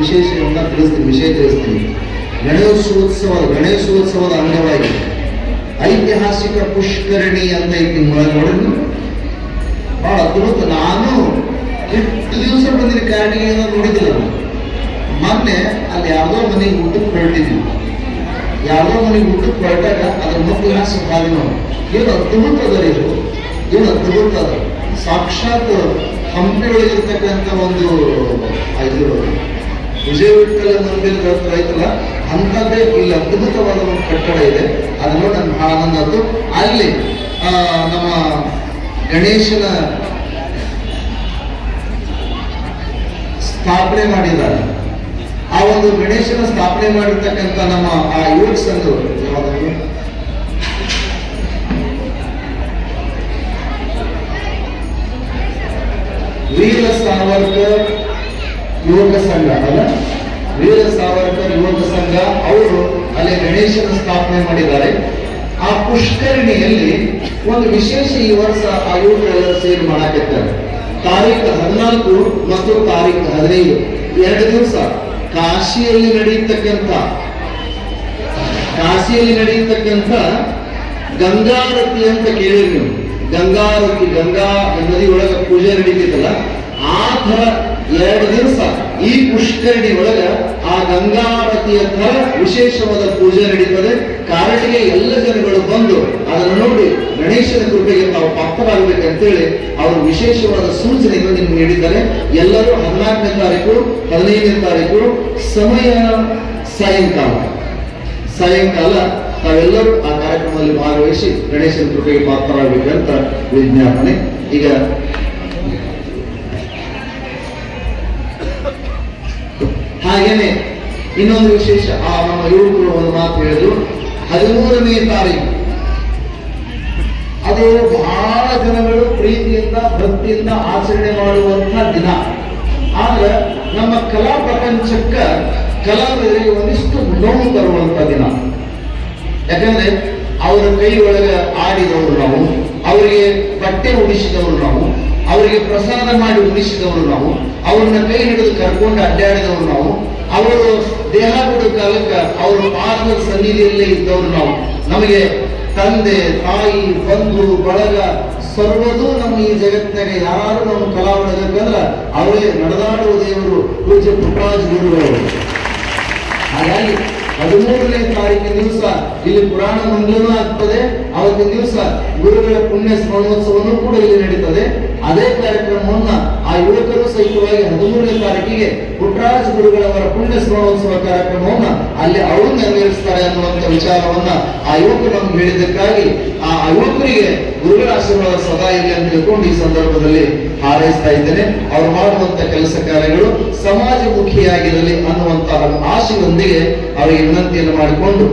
ವಿಶೇಷವನ್ನ ತಿಳಿಸ್ತೀನಿ, ವಿಷಯ ತಿಳಿಸ್ತೀನಿ. ಗಣೇಶೋತ್ಸವ ಗಣೇಶೋತ್ಸವದ ಅಂಗವಾಗಿ ಐತಿಹಾಸಿಕ ಪುಷ್ಕರಣಿ ಅಂತ ಐತಿ ನೋಡಿ ಬಹಳ ಅದ್ಭುತ. ನಾನು ಎಷ್ಟು ದಿವಸ ಬಂದಿನ ಕಾರಣ ನಾನು. ಮೊನ್ನೆ ಅಲ್ಲಿ ಯಾವುದೋ ಮನೆಗೆ ಊಟಕ್ಕೆ ಹೊರಟಿದ್ವಿ ಯಾವುದೋ ಮನೆಗೆ ಊಟಕ್ಕೆ ಹೊರಟಾಗ ಅದ್ರ ಮಕ್ಕಳು ಹಾಸಿ ಹಾಲಿ ನಾವು ಏನು ಅದ್ಭುತ ಅದ ಇದು. ಏನು ಅದ್ಭುತ ಅದ. ಸಾಕ್ಷಾತ್ ಹಂಪಿ ಒಳಗಿರ್ತಕ್ಕಂಥ ಒಂದು ಇದು ವಿಜಯ ವಿಠಲ ಮಂದಿರ ಐತಲ್ಲ ಅಂಥದ್ದೇ ಇಲ್ಲಿ ಅದ್ಭುತವಾದ ಒಂದು ಕಟ್ಟಡ ಇದೆ. ಅದನ್ನು ನನ್ಗೆ ಬಹಳ ಆನಂದ ಆಯ್ತು ಅಲ್ಲಿ ನಮ್ಮ ಗಣೇಶನ ಸ್ಥಾಪನೆ ಮಾಡಿದ್ದಾರೆ. ಆ ಒಂದು ಗಣೇಶನ ಸ್ಥಾಪನೆ ಮಾಡಿರ್ತಕ್ಕಂಥ ನಮ್ಮ, ಆ ಯುವಕ ಸಂಘರು ಯಾವ್ದು ವೀರ ಸಾವರ್ಕರ್ ಯುವಕ ಸಂಘ ಅಲ್ಲ? ವೀರ ಸಾವರ್ಕರ್ ಯುವಕ ಸಂಘ, ಅವರು ಅಲ್ಲಿ ಗಣೇಶನ ಸ್ಥಾಪನೆ ಮಾಡಿದ್ದಾರೆ. ಆ ಪುಷ್ಕರಣಿಯಲ್ಲಿ ಒಂದು ವಿಶೇಷ ಈ ವರ್ಷ ಆ ಯುವಕರೆಲ್ಲ ಸೇರಿ ಮಾಡಾಕತ್ತಾರೆ. ತಾರೀಕು ಹದಿನಾಲ್ಕು ಮತ್ತು ತಾರೀಕು ಹದಿನೈದು. ಎರಡು ದಿವಸ. ಕಾಶಿಯಲ್ಲಿ ನಡೆಯತಕ್ಕಂಥ ಕಾಶಿಯಲ್ಲಿ ನಡೆಯತಕ್ಕಂಥ ಗಂಗಾರತಿ ಅಂತ ಕೇಳಿರಿ ನೀವು. ಗಂಗಾರತಿ, ಗಂಗಾ ನದಿ ಒಳಗ ಪೂಜೆ ನಡೀತಿತ್ತಲ್ಲ ಆ ಥರ ಎರಡು ದಿವಸ ಈ ಪುಷ್ಕರಣಿ ಒಳಗ ಆ ಗಂಗಾವತಿ ತರ ವಿಶೇಷವಾದ ಪೂಜೆ ನಡೀತದೆ. ಕಾರಣಿಗೆ ಎಲ್ಲ ಜನಗಳು ಬಂದು ಅದನ್ನು ನೋಡಿ ಗಣೇಶನ ಕೃಪೆಗೆ ತಾವು ಪಾತ್ರರಾಗಬೇಕಂತೇಳಿ ಅವರು ವಿಶೇಷವಾದ ಸೂಚನೆಯನ್ನು ನಿಮ್ಗೆ ನೀಡಿದ್ದಾರೆ. ಎಲ್ಲರೂ ಹದಿನಾಲ್ಕನೇ ತಾರೀಕು, ಹದಿನೈದನೇ ತಾರೀಕು, ಸಮಯ ಸಾಯಂಕಾಲ. ಸಾಯಂಕಾಲ ತಾವೆಲ್ಲರೂ ಆ ಕಾರ್ಯಕ್ರಮದಲ್ಲಿ ಭಾಗವಹಿಸಿ ಗಣೇಶನ ಕೃಪೆಗೆ ಪಾತ್ರರಾಗಬೇಕಂತ ವಿಜ್ಞಾಪನೆ. ಈಗ ಇನ್ನೊಂದು ವಿಶೇಷ, ಆ ನಮ್ಮ ಯುವಕರು ಒಂದು ಮಾತು ಹೇಳಿದ್ರು, ಹದಿಮೂರನೇ ತಾರೀಕು ಅದು ಬಹಳ ಜನಗಳು ಪ್ರೀತಿಯಿಂದ, ಭಕ್ತಿಯಿಂದ ಆಚರಣೆ ಮಾಡುವಂತಹ ದಿನ. ಆದ್ರೆ ನಮ್ಮ ಕಲಾ ಪ್ರಪಂಚಕ್ಕ ಕಲಾವಿದರಿಗೆ ಒಂದಿಷ್ಟು ನೋವು ತರುವಂತ ದಿನ. ಯಾಕಂದ್ರೆ ಅವರ ಕೈ ಒಳಗೆ ಆಡಿದವರು ನಾವು, ಅವರಿಗೆ ಬಟ್ಟೆ ಉಡಿಸಿದವರು ನಾವು ಅವರಿಗೆ ಪ್ರಸಾದ ಮಾಡಿ ಉಳಿಸಿದವರು ನಾವು, ಅವ್ರನ್ನ ಕೈ ಹಿಡಿದು ಕರ್ಕೊಂಡು ಅಡ್ಡಾಡಿದವರು ನಾವು, ಅವರು ದೇಹ ಬಿಡೋ ಕಾಲಕ್ಕೆ ಅವರ ಪಾದದ ಸನ್ನಿಧಿಯಲ್ಲೇ ಇದ್ದವರು ನಾವು. ನಮಗೆ ತಂದೆ, ತಾಯಿ, ಬಂಧು, ಬಳಗ ಸರ್ವದೂ ನಮ್ಮ ಈ ಜಗತ್ತಿನಾಗ ಯಾರು ನಮ್ಮ ಕಲಾ ಒಳಗಂದ್ರ ಅವರೇ ನಡೆದಾಡುವ ದೇವರು ಪೂಜ್ಯ ಪುಟ್ಟರಾಜ ಗುರುಗಳು ಹಾಗಾಗಿ ಹದಿಮೂರನೇ ತಾರೀಕಿನ ದಿವಸ ಇಲ್ಲಿ ಪುರಾಣ ಮಂಡಲನೂ ಆಗ್ತದೆ. ಅವತ್ತಿನ ದಿವಸ ಗುರುಗಳ ಪುಣ್ಯ ಸ್ಮರಣೋತ್ಸವನೂ ಕೂಡ ಇಲ್ಲಿ ನಡೀತದೆ. ಅದೇ ಕಾರ್ಯಕ್ರಮವನ್ನ ಆ ಯುವಕರು ಸಹಿತವಾಗಿ ಹದಿಮೂರನೇ ತಾರೀಕಿಗೆ ಪುಟ್ಟರಾಜ ಗುರುಗಳವರ ಪುಣ್ಯ ಸ್ಮರಣೋತ್ಸವ ಕಾರ್ಯಕ್ರಮವನ್ನ ಅಲ್ಲಿ ಅವರು ನೆರವೇರಿಸ್ತಾರೆ ಅನ್ನುವಂಥ ವಿಚಾರವನ್ನ ಆ ಯುವಕರು ನಮ್ಗೆ ಹೇಳಿದ್ದಕ್ಕಾಗಿ ಯುವಕರಿಗೆ ಗುರುಗಳ ಆಶೀರ್ವಾದ ಸದಾ ಇದೆ ಅಂತ ತಿಳ್ಕೊಂಡು ಈ ಸಂದರ್ಭದಲ್ಲಿ ಹಾರೈಸ್ತಾ ಇದ್ದೇನೆ. ಅವ್ರು ಮಾಡುವಂತ ಕೆಲಸ ಕಾರ್ಯಗಳು ಸಮಾಜಮುಖಿಯಾಗಿರಲಿ ಅನ್ನುವಂತಹ ಆಶೆಯೊಂದಿಗೆ ಅವರಿಗೆ ವಿನಂತಿಯನ್ನು ಮಾಡಿಕೊಂಡು